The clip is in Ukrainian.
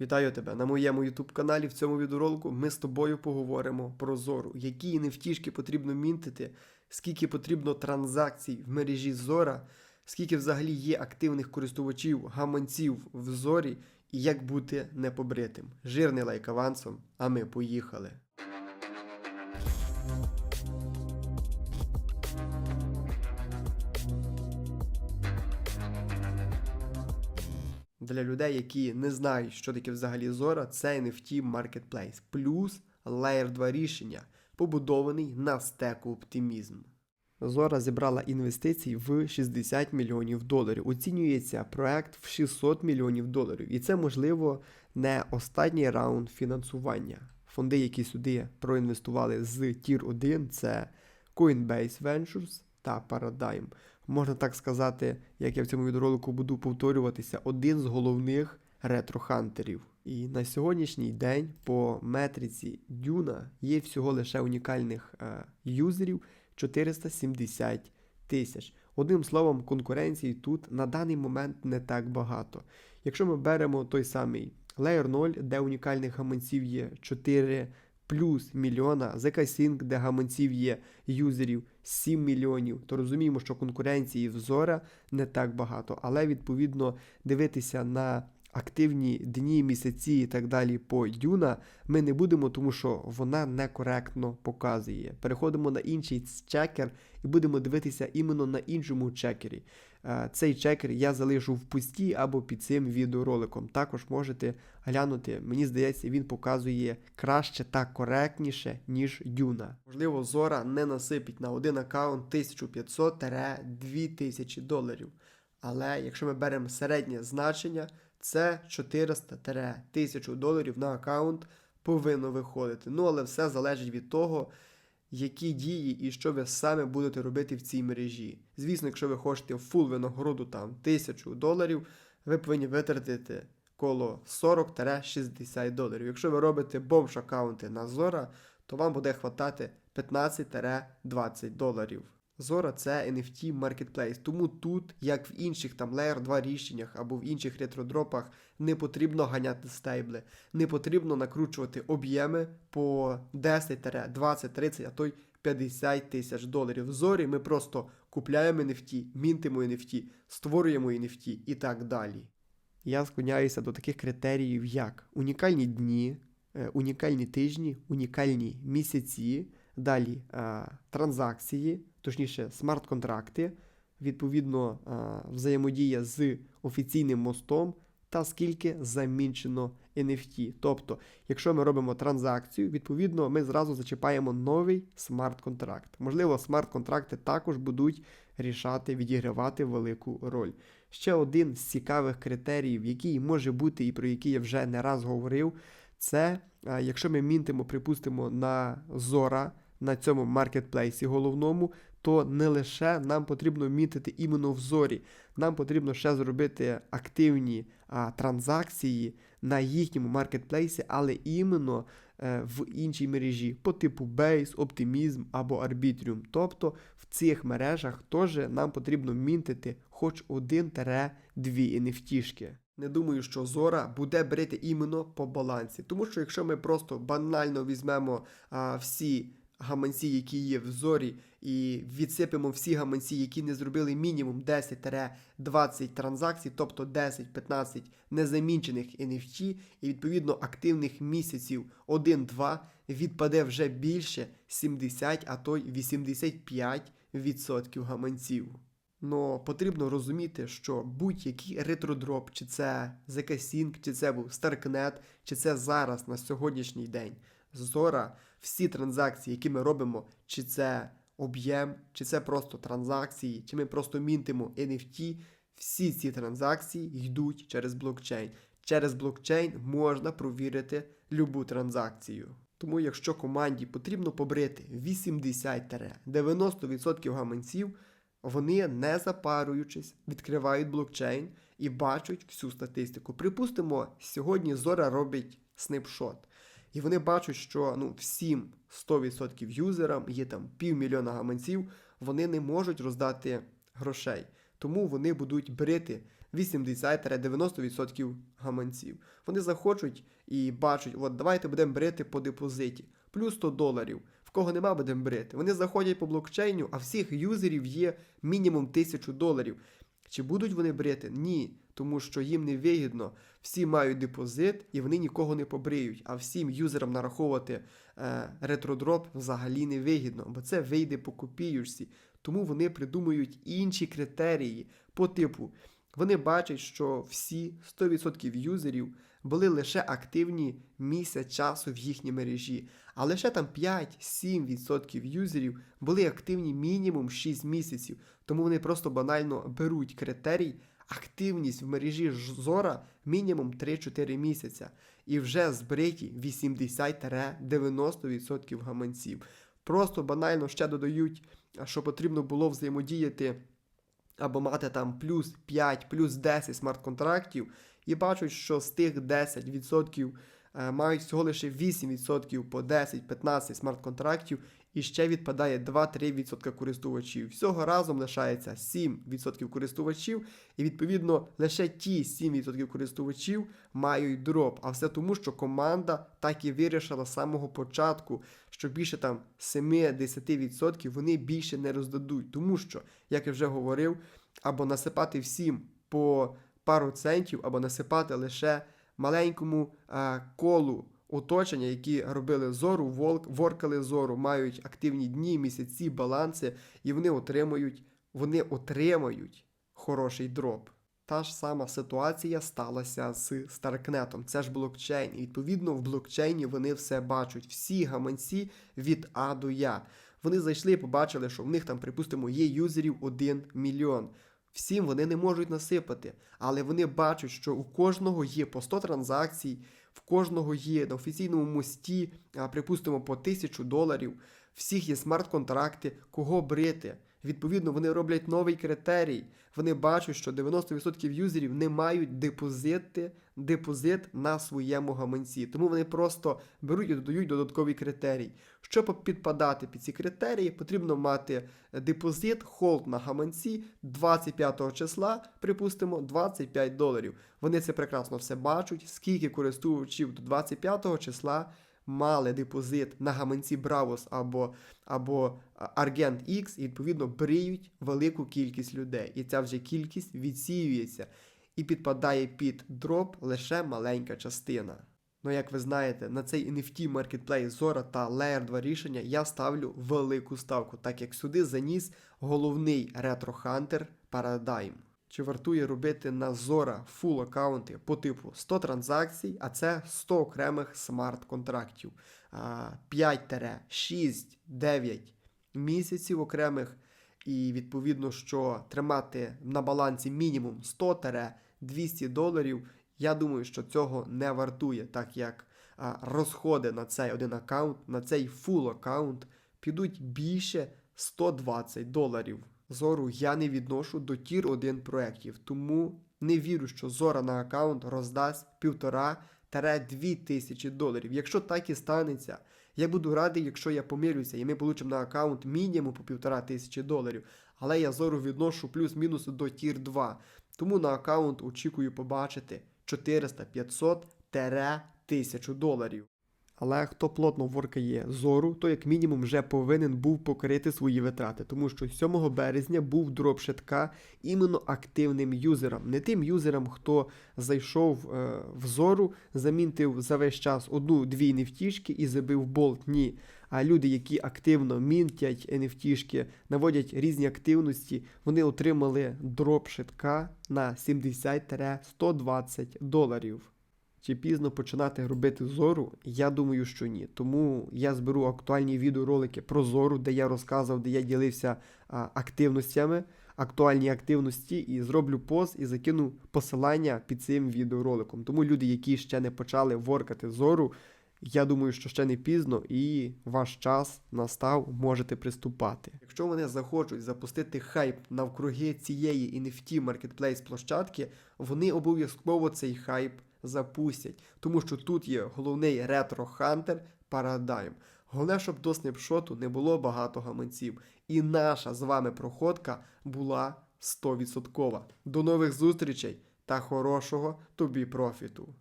Вітаю тебе на моєму YouTube каналі. В цьому відеоролику ми з тобою поговоримо про Зору, які невтішки потрібно мінтити, скільки потрібно транзакцій в мережі Зора, скільки взагалі є активних користувачів, гаманців в Зорі і як бути непобритим. Жирний лайк авансом, а ми поїхали. Для людей, які не знають, що таке взагалі Зора, це NFT Marketplace плюс Layer 2 рішення, побудований на стеку оптимізм. Зора зібрала інвестицій в 60 мільйонів доларів. Оцінюється проект в 600 мільйонів доларів. І це, можливо, не останній раунд фінансування. Фонди, які сюди проінвестували з Tier 1, це Coinbase Ventures та Paradigm. Можна так сказати, як я в цьому відеоролику буду повторюватися, один з головних ретро-хантерів. І на сьогоднішній день по метриці Дюна є всього лише унікальних е, юзерів 470 тисяч. Одним словом, конкуренції тут на даний момент не так багато. Якщо ми беремо той самий Layer 0, де унікальних гаманців є 4 плюс мільйона, ZK Sync, де гаманців є юзерів 7 мільйонів, то розуміємо, що конкуренції в Зора не так багато, але відповідно дивитися на активні дні, місяці і так далі по Дюна ми не будемо, тому що вона некоректно показує. Переходимо на інший чекер і будемо дивитися іменно на іншому чекері. Е, Цей чекер я залишу в пусті або під цим відеороликом. Також можете глянути. Мені здається, він показує краще та коректніше, ніж Дюна. Можливо, Зора не насипить на один аккаунт 1500-2000 доларів. Але якщо ми беремо середнє значення, це 400-1000 доларів на аккаунт повинно виходити. Ну, але все залежить від того, які дії і що ви саме будете робити в цій мережі. Звісно, якщо ви хочете фул винагороду там 1000 доларів, ви повинні витратити коло 40-60 доларів. Якщо ви робите бомж аккаунти на Зора, то вам буде хватати 15-20 доларів. Зора це NFT Marketplace, тому тут, як в інших там Layer 2 рішеннях або в інших ретродропах, не потрібно ганяти стейбли, не потрібно накручувати об'єми по 10, 20, 30, а то й 50 тисяч доларів. В зорі ми просто купляємо NFT, мінтимо NFT, створюємо NFT і так далі. Я склоняюся до таких критеріїв, як унікальні дні, е, унікальні тижні, унікальні місяці, далі е, транзакції, точніше, смарт-контракти, відповідно, е, взаємодія з офіційним мостом та скільки замінчено NFT. Тобто, якщо ми робимо транзакцію, відповідно, ми зразу зачіпаємо новий смарт-контракт. Можливо, смарт-контракти також будуть рішати, відігравати велику роль. Ще один з цікавих критеріїв, який може бути і про який я вже не раз говорив, це е, якщо ми мінтимо, припустимо, на Зора на цьому маркетплейсі головному, то не лише нам потрібно мітити іменно в зорі, нам потрібно ще зробити активні а, транзакції на їхньому маркетплейсі, але іменно е, в іншій мережі по типу Base, Optimism або Arbitrium. Тобто в цих мережах теж нам потрібно мінтити хоч один-дві NFT-шки. Не думаю, що Зора буде брати іменно по балансі, тому що якщо ми просто банально візьмемо а, всі гаманці, які є в зорі, і відсипемо всі гаманці, які не зробили мінімум 10-20 транзакцій, тобто 10-15 незамінчених NFT, і відповідно активних місяців 1-2, відпаде вже більше 70, а то й 85% гаманців. Но потрібно розуміти, що будь-який ретродроп, чи це ZK Sync, чи це був Starknet, чи це зараз на сьогоднішній день. Зора, всі транзакції, які ми робимо, чи це об'єм, чи це просто транзакції, чи ми просто мінтимо NFT, всі ці транзакції йдуть через блокчейн. Через блокчейн можна провірити любу транзакцію. Тому, якщо команді потрібно побрити 80-90% гаманців, вони не запаруючись, відкривають блокчейн і бачать всю статистику. Припустимо, сьогодні Зора робить снипшот. І вони бачать, що ну, всім 100% юзерам є там півмільйона гаманців, вони не можуть роздати грошей. Тому вони будуть брити 80-90% гаманців. Вони захочуть і бачать, от давайте будемо брити по депозиті, плюс 100 доларів. В кого нема, будемо брити. Вони заходять по блокчейну, а всіх юзерів є мінімум 1000 доларів. Чи будуть вони брити? Ні, тому що їм не вигідно. Всі мають депозит і вони нікого не побриють. А всім юзерам нараховувати е, ретродроп взагалі не вигідно, бо це вийде по копіюшці. Тому вони придумують інші критерії по типу. Вони бачать, що всі 100% юзерів були лише активні місяць часу в їхній мережі, а лише там 5-7% юзерів були активні мінімум 6 місяців. Тому вони просто банально беруть критерій активність в мережі Зора мінімум 3-4 місяця і вже збриті 80-90% гаманців. Просто банально ще додають, що потрібно було взаємодіяти або мати там плюс 5, плюс 10 смарт-контрактів, і бачать, що з тих 10% е, мають всього лише 8% по 10-15 смарт-контрактів, і ще відпадає 2-3% користувачів. Всього разом лишається 7% користувачів, і відповідно лише ті 7% користувачів мають дроп. А все тому, що команда так і вирішила з самого початку, що більше там 7-10% вони більше не роздадуть. Тому що, як я вже говорив, або насипати всім по пару центів, або насипати лише маленькому е, колу оточення, які робили зору, волк, воркали зору, мають активні дні, місяці, баланси, і вони отримують, вони отримають хороший дроп. Та ж сама ситуація сталася з Старкнетом. Це ж блокчейн. І відповідно в блокчейні вони все бачать. Всі гаманці від А до Я. Вони зайшли і побачили, що в них там, припустимо, є юзерів 1 мільйон. Всім вони не можуть насипати, але вони бачать, що у кожного є по 100 транзакцій, в кожного є на офіційному мості, припустимо, по 1000 доларів. Всіх є смарт-контракти, кого брити. Відповідно, вони роблять новий критерій. Вони бачать, що 90% юзерів не мають депозити, депозит на своєму гаманці. Тому вони просто беруть і додають додатковий критерій. Щоб підпадати під ці критерії, потрібно мати депозит, холд на гаманці 25 числа, припустимо, 25 доларів. Вони це прекрасно все бачать, скільки користувачів до 25 числа мали депозит на гаманці Bravos або, або а, Argent X, і відповідно бриють велику кількість людей. І ця вже кількість відсіюється і підпадає під дроп лише маленька частина. Ну, як ви знаєте, на цей NFT Marketplace Zora та Layer 2 рішення я ставлю велику ставку, так як сюди заніс головний ретро-хантер Paradigm. Чи вартує робити на Zora фул аккаунти по типу 100 транзакцій, а це 100 окремих смарт-контрактів, 5-6-9 місяців окремих, і відповідно, що тримати на балансі мінімум 100-200 доларів. Я думаю, що цього не вартує, так як розходи на цей один аккаунт, на цей фул аккаунт підуть більше 120 доларів. Зору я не відношу до тір 1 проєктів, тому не вірю, що Зора на аккаунт роздасть 1,5-2 тисячі доларів. Якщо так і станеться, я буду радий, якщо я помилюся, і ми получимо на аккаунт мінімум по 1,5 тисячі доларів. Але я зору відношу плюс-мінус до тір 2. Тому на аккаунт очікую побачити 400-500-1000 доларів. Але хто плотно воркає зору, то як мінімум вже повинен був покрити свої витрати, тому що 7 березня був дроп шитка іменно активним юзерам, не тим юзерам, хто зайшов е, в зору, замінтив за весь час одну-дві нефтішки і забив болт. Ні. А люди, які активно мінтять NFT-шки, наводять різні активності, вони отримали дроп шитка на 70-120 доларів. Чи пізно починати робити зору? Я думаю, що ні. Тому я зберу актуальні відеоролики про зору, де я розказував, де я ділився активностями, актуальні активності, і зроблю пост і закину посилання під цим відеороликом. Тому люди, які ще не почали воркати зору, я думаю, що ще не пізно і ваш час настав, можете приступати. Якщо вони захочуть запустити хайп навкруги цієї NFT Marketplace площадки, вони обов'язково цей хайп запустять, тому що тут є головний ретро-хантер Paradigm. Головне, щоб до снапшоту не було багато гаманців. І наша з вами проходка була 100%. До нових зустрічей та хорошого тобі профіту!